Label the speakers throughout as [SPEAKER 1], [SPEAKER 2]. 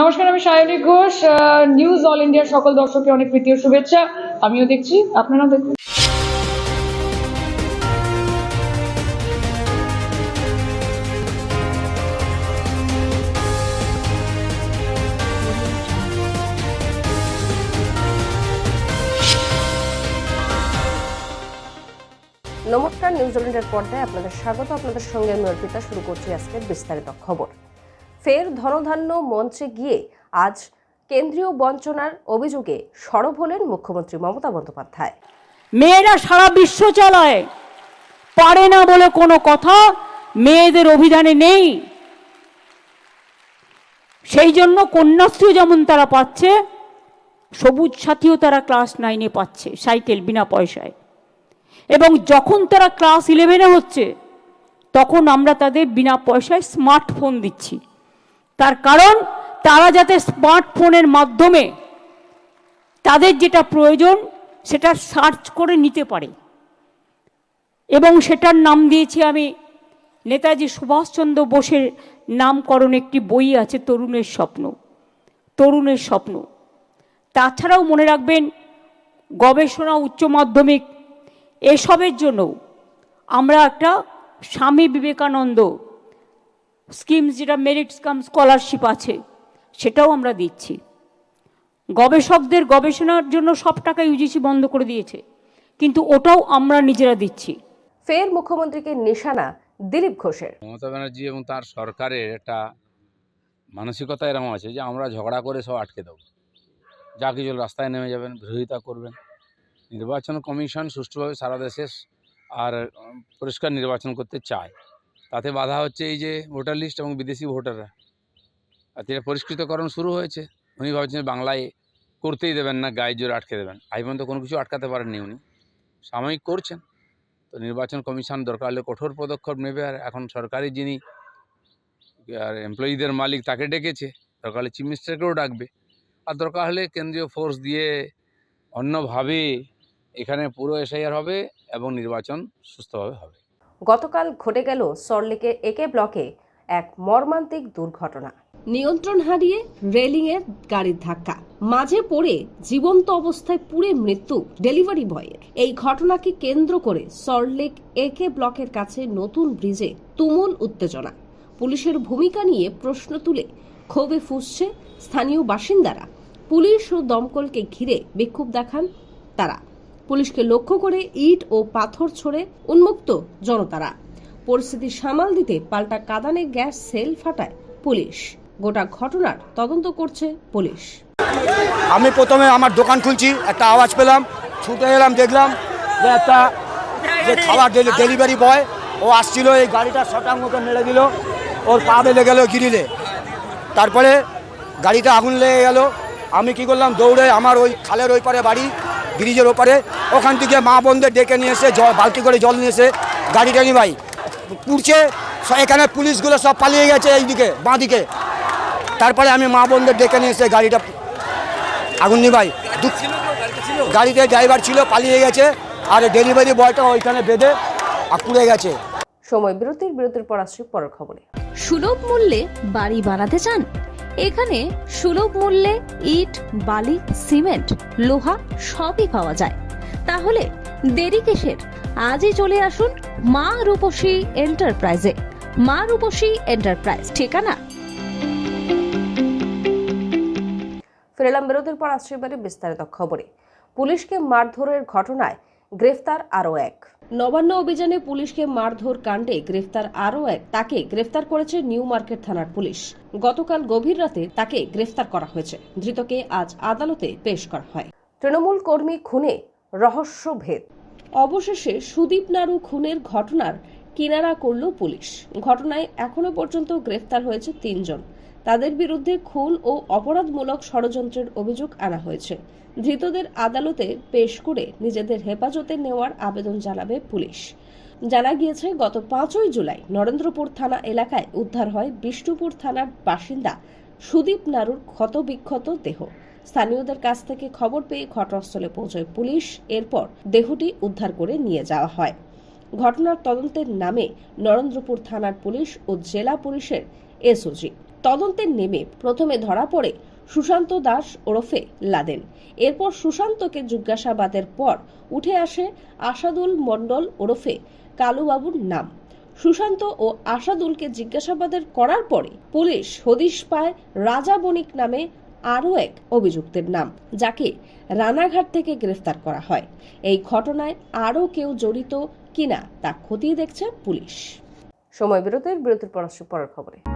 [SPEAKER 1] নমস্কার, আমি Sayani Ghosh news all ইন্ডিয়ার সকল দর্শককে অনেক প্রীতি ও শুভেচ্ছা। আমিও দেখছি, আপনারাও দেখুন।
[SPEAKER 2] নমস্কার নিউজিল্যান্ডের পর্দায় আপনাদের স্বাগত। আপনাদের সঙ্গে আমি অর্পিতা, শুরু করছি আজকের বিস্তারিত খবর। ফের ধনধান্য মঞ্চে গিয়ে আজ কেন্দ্রীয় বঞ্চনার অভিযোগে সরব হলেন মুখ্যমন্ত্রী মমতা বন্দ্যোপাধ্যায়।
[SPEAKER 3] মেয়েরা সারা বিশ্ব চালায়। পারে না বলে কোনো কথা, মেয়েদের অভিধানে নেই। সেই জন্য কন্যাশ্রী যেমন তারা পাচ্ছে, সবুজ সাথীও তারা ক্লাস নাইনে পাচ্ছে, সাইকেল বিনা পয়সায়। এবং যখন তারা ক্লাস ইলেভেনে হচ্ছে, তখন আমরা তাদের বিনা পয়সায় স্মার্টফোন দিচ্ছি। তার কারণ, তারা যাতে স্মার্টফোনের মাধ্যমে তাদের যেটা প্রয়োজন, সেটা সার্চ করে নিতে পারে। এবং সেটার নাম দিয়েছি আমি নেতাজি সুভাষচন্দ্র বোসের নামকরণ একটি বই আছে, তরুণের স্বপ্ন। তরুণের স্বপ্ন। তাছাড়াও মনে রাখবেন, গবেষণা, উচ্চ মাধ্যমিক, এসবের জন্য আমরা একটা স্বামী বিবেকানন্দ স্কিমস যেটা মেরিট কাম স্কলারশিপ আছে সেটাও আমরা দিচ্ছি। গবেষকদের গবেষণার জন্য সব টাকা ইউজিসি বন্ধ করে দিয়েছে কিন্তু ওটাও আমরা নিজেরা দিচ্ছি।
[SPEAKER 2] ফের মুখ্যমন্ত্রীকে নিশানা দিলীপ ঘোষের।
[SPEAKER 4] মমতা ব্যানার্জি এবং তার সরকারের একটা মানসিকতা এরকম আছে যে আমরা ঝগড়া করে সব আটকে দেবো। যা কিছু রাস্তায় নেমে যাবেন বিরোধিতা করবেন। নির্বাচন কমিশন সুষ্ঠুভাবে সারা দেশে আর পরিষ্কার নির্বাচন করতে চায়। তাতে বাধা হচ্ছে এই যে ভোটার লিস্ট এবং বিদেশি ভোটাররা। আর এটা পরিষ্কৃতকরণ শুরু হয়েছে, উনি ভাবছেন বাংলায় করতেই দেবেন না, গায়ে জোরে আটকে দেবেন। আজ পর্যন্ত কোনো কিছু আটকাতে পারেননি উনি। সাময়িক করছেন। তো নির্বাচন কমিশন দরকার হলে কঠোর পদক্ষেপ নেবে আর এখন সরকারি যিনি, আর এমপ্লয়িদের মালিক তাকে ডেকেছে, দরকার হলে চিফ মিনিস্টারকেও ডাকবে। আর দরকার হলে কেন্দ্রীয় ফোর্স দিয়ে অন্যভাবে এখানে পুরো এসআইআর হবে এবং নির্বাচন সুস্থভাবে হবে।
[SPEAKER 2] গতকাল ঘটে গেল সল্টলেকের একে ব্লকে এক মর্মান্তিক দুর্ঘটনা।
[SPEAKER 5] নিয়ন্ত্রণ হারিয়ে রেলিংয়ে গাড়ির ধাক্কা। মাঝে পড়ে জীবন্ত অবস্থায় পুড়ে মৃত্যু ডেলিভারি বয়ের। এই ঘটনাকে কেন্দ্র করে সল্টলেক একে ব্লকের কাছে নতুন ব্রিজে তুমুল উত্তেজনা। পুলিশের ভূমিকা নিয়ে প্রশ্ন তুলে ক্ষোভে ফুসছে স্থানীয় বাসিন্দারা। পুলিশ ও দমকলকে ঘিরে বিক্ষোভ দেখান তারা। পুলিশকে লক্ষ্য করে ইট ও পাথর ছড়ে উন্মুক্ত জনতারা। পরিস্থিতি সামাল দিতে পাল্টা কাদানে গ্যাস সেল ফাটায় পুলিশ। গোটা ঘটনার তদন্ত করছে পুলিশ।
[SPEAKER 6] আমি প্রথমে আমার দোকান খুলছি, একটা আওয়াজ পেলাম, ছুটে এলাম, দেখলাম যে একটা যে খাবার ডেলিভারি বয়, ও আসছিল, এই গাড়িটা শটাং মতো মেরে দিল, ওর পা বেলে গেল গিরিলে। তারপরে গাড়িটা আগুন লেগে গেল। আমি কি করলাম, দৌড়ে আমার ওই খালের ওই পারে বাড়ি ব্রিজের ওপারে। ওখান থেকে মা বোনদের ডেকে নিয়ে এসে জল, বালতি করে জল নিয়ে এসে গাড়িটা নিবাই পুড়ছে, স- এখানে পুলিশগুলো সব পালিয়ে গেছে এইদিকে বাঁ দিকে তারপরে আমি মা বোনদের ডেকে নিয়ে এসে গাড়িটা আগুন নিভাই। গাড়িতে ড্রাইভার ছিল, পালিয়ে গেছে, আর ডেলিভারি বয়টা ওইখানে বেঁধে আর পুড়ে গেছে।
[SPEAKER 2] সময় বিরতির বিরতির পর আসছি পরের খবরে।
[SPEAKER 7] সুলভ মূল্যে বাড়ি বানাতে চান? এখানে সুলভ মূল্যে ইট, বালি, সিমেন্ট, লোহা সবই পাওয়া যায়। তাহলে দেরি কিসের? আজই চলে আসুন মা রূপসী এন্টারপ্রাইজে। মা রূপসী এন্টারপ্রাইজ, ঠিকানা?
[SPEAKER 2] ফিরেলাম বিরতির পর আসছে বিস্তারিত খবরে। পুলিশকে মারধরের ঘটনায় গ্রেফতার আরও এক।
[SPEAKER 5] নবান্ন অভিযানে পুলিশকে মারধর কাণ্ডে গ্রেফতার আরও এক। তাকে গ্রেফতার করেছে নিউ মার্কেট থানার পুলিশ। গতকাল গভীর রাতে তাকে গ্রেফতার করা হয়েছে। ধৃতকে আজ আদালতে পেশ করা হয়।
[SPEAKER 2] তৃণমূল কর্মী খুনে রহস্যভেদ
[SPEAKER 5] অবশেষে সুদীপ নাড়ু খুনের ঘটনার কিনারা করল পুলিশ। ঘটনায় এখনও পর্যন্ত গ্রেফতার হয়েছে তিনজন। তাদের বিরুদ্ধে খুন ও অপরাধমূলক ষড়যন্ত্রের অভিযোগ আনা হয়েছে। ধৃতদের আদালতে পেশ করে নিজেদের হেফাজতে নেওয়ার আবেদন জানাবে পুলিশ। জানা গিয়েছে, গত পাঁচই জুলাই নরেন্দ্রপুর থানা এলাকায় উদ্ধার হয় বিষ্ণুপুর থানার বাসিন্দা সুদীপ নারুর ক্ষতবিক্ষত দেহ। স্থানীয়দের কাছ থেকে খবর পেয়ে ঘটনাস্থলে পৌঁছয় পুলিশ। এরপর দেহটি উদ্ধার করে নিয়ে যাওয়া হয়। ঘটনার তদন্তের নামে নরেন্দ্রপুর থানার পুলিশ ও জেলা পুলিশের এসওজি। তদন্তে নেমে প্রথমে ধরা পড়ে সুশান্ত দাস ওরফে লাদেন। এরপর সুশান্তকে জিজ্ঞাসাবাদের পর উঠে আসে আসাদুল মণ্ডল ওরফে কালুবাবুর নাম। সুশান্ত ও আসাদুলকে জিজ্ঞাসাবাদের করার পরে পুলিশ হদিশ পায় রাজা বণিক নামে আরও এক অভিযুক্তের নাম, যাকে রানাঘাট থেকে গ্রেফতার করা হয়। এই ঘটনায় আরও কেউ জড়িত কিনা তা খতিয়ে দেখছে পুলিশ।
[SPEAKER 2] সময় বিরতির বিরতির পর আসছে পরের খবরে।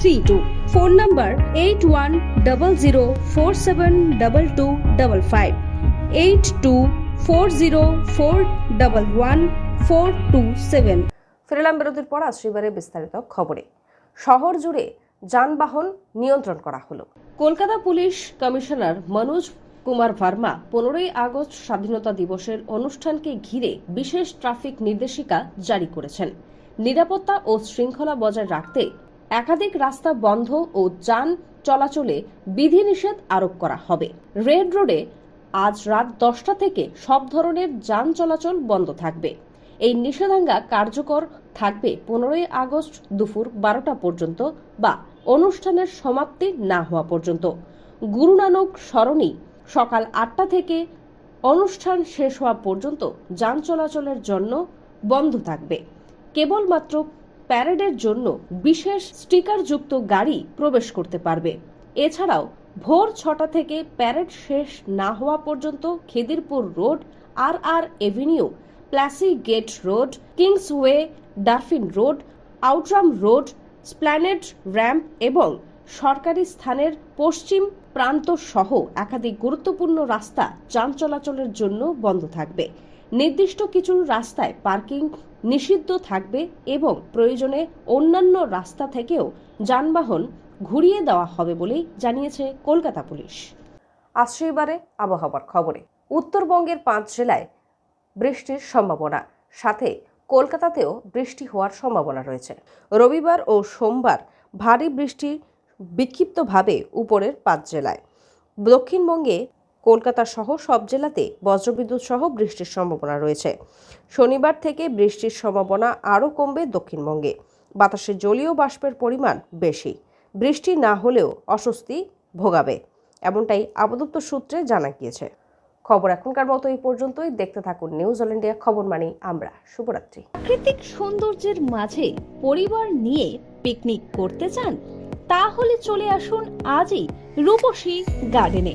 [SPEAKER 7] three two phone number eight one double zero four seven double two double five eight two four zero four double one four two seven
[SPEAKER 2] ফিরলাম বিরতির পর আসছে বিস্তারিত খবরে। শহর জুড়ে যানবাহন নিয়ন্ত্রণ করা হলো।
[SPEAKER 5] কলকাতা পুলিশ কমিশনার মনোজ কুমার ভার্মা পনেরোই আগস্ট স্বাধীনতা দিবসের অনুষ্ঠানকে ঘিরে বিশেষ ট্রাফিক নির্দেশিকা জারি করেছেন। নিরাপত্তা ও শৃঙ্খলা বজায় রাখতে একাধিক রাস্তা বন্ধ ও যান চলাচলে বিধিনিষেধ আরোপ করা হবে। রেড রোডে আজ রাত দশটা থেকে সব ধরনের যান চলাচল বন্ধ থাকবে। এই নিষেধাজ্ঞা কার্যকর থাকবে পনেরোই আগস্ট দুপুর বারোটা পর্যন্ত বা অনুষ্ঠানের সমাপ্তি না হওয়া পর্যন্ত। গুরু নানক স্মরণী সকাল আটটা থেকে অনুষ্ঠান শেষ হওয়া পর্যন্ত যান চলাচলের জন্য বন্ধ থাকবে। কেবলমাত্র প্যারেডের জন্য বিশেষ স্টিকারযুক্ত গাড়ি প্রবেশ করতে পারবে। এছাড়াও, ভোর ছটা থেকে প্যারেড শেষ না হওয়া পর্যন্ত Khidirpur road R R avenue, Plassey gate road, Kingsway, Dufferin road, Outram road, Esplanade ramp এবং সরকারি স্থানের পশ্চিম প্রান্ত সহ একাধিক গুরুত্বপূর্ণ রাস্তা যান চলাচলের জন্য বন্ধ থাকবে। নির্দিষ্ট কিছু রাস্তায় পার্কিং নিষিদ্ধ থাকবে এবং প্রয়োজনে অন্যান্য রাস্তা থেকেও যানবাহন ঘুরিয়ে দেওয়া হবে বলেই জানিয়েছে কলকাতা পুলিশ।
[SPEAKER 2] আসছে এবারে আবহাওয়ার খবরে। উত্তরবঙ্গের পাঁচ জেলায় বৃষ্টির সম্ভাবনা। সাথে কলকাতাতেও বৃষ্টি হওয়ার সম্ভাবনা রয়েছে। রবিবার ও সোমবার ভারী বৃষ্টি বিক্ষিপ্তভাবে উপরের পাঁচ জেলায়। দক্ষিণবঙ্গে কলকাতা সহ সব জেলাতে বজ্রবিদ্যুৎ সহ বৃষ্টির সম্ভাবনা রয়েছে। শনিবার থেকে বৃষ্টির সম্ভাবনা আরও কমবে দক্ষিণবঙ্গে। বাতাসে জলীয় বাষ্পের পরিমাণ বেশি। বৃষ্টি না হলেও অস্বস্তি ভোগাবে। এমনটাই আবদপ্তর সূত্রে জানা গিয়েছে। খবর এখনকার মতো এই পর্যন্তই। দেখতে থাকুন নিউজ অল ইন্ডিয়া খবর মানে আমরা। শুভরাত্রি।
[SPEAKER 7] প্রাকৃতিক সৌন্দর্যের মাঝে পরিবার নিয়ে পিকনিক করতে চান? তাহলে চলে আসুন আজই রূপসী গার্ডেনে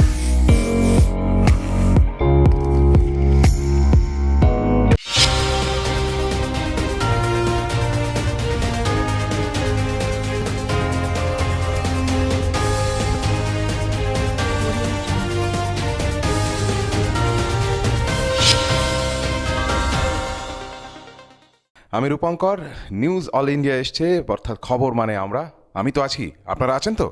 [SPEAKER 8] আমি রূপঙ্কর নিউজ অল ইন্ডিয়া এসছে, অর্থাৎ খবর মানে আমরা। আমি তো আছি। আপনারা আছেন তো?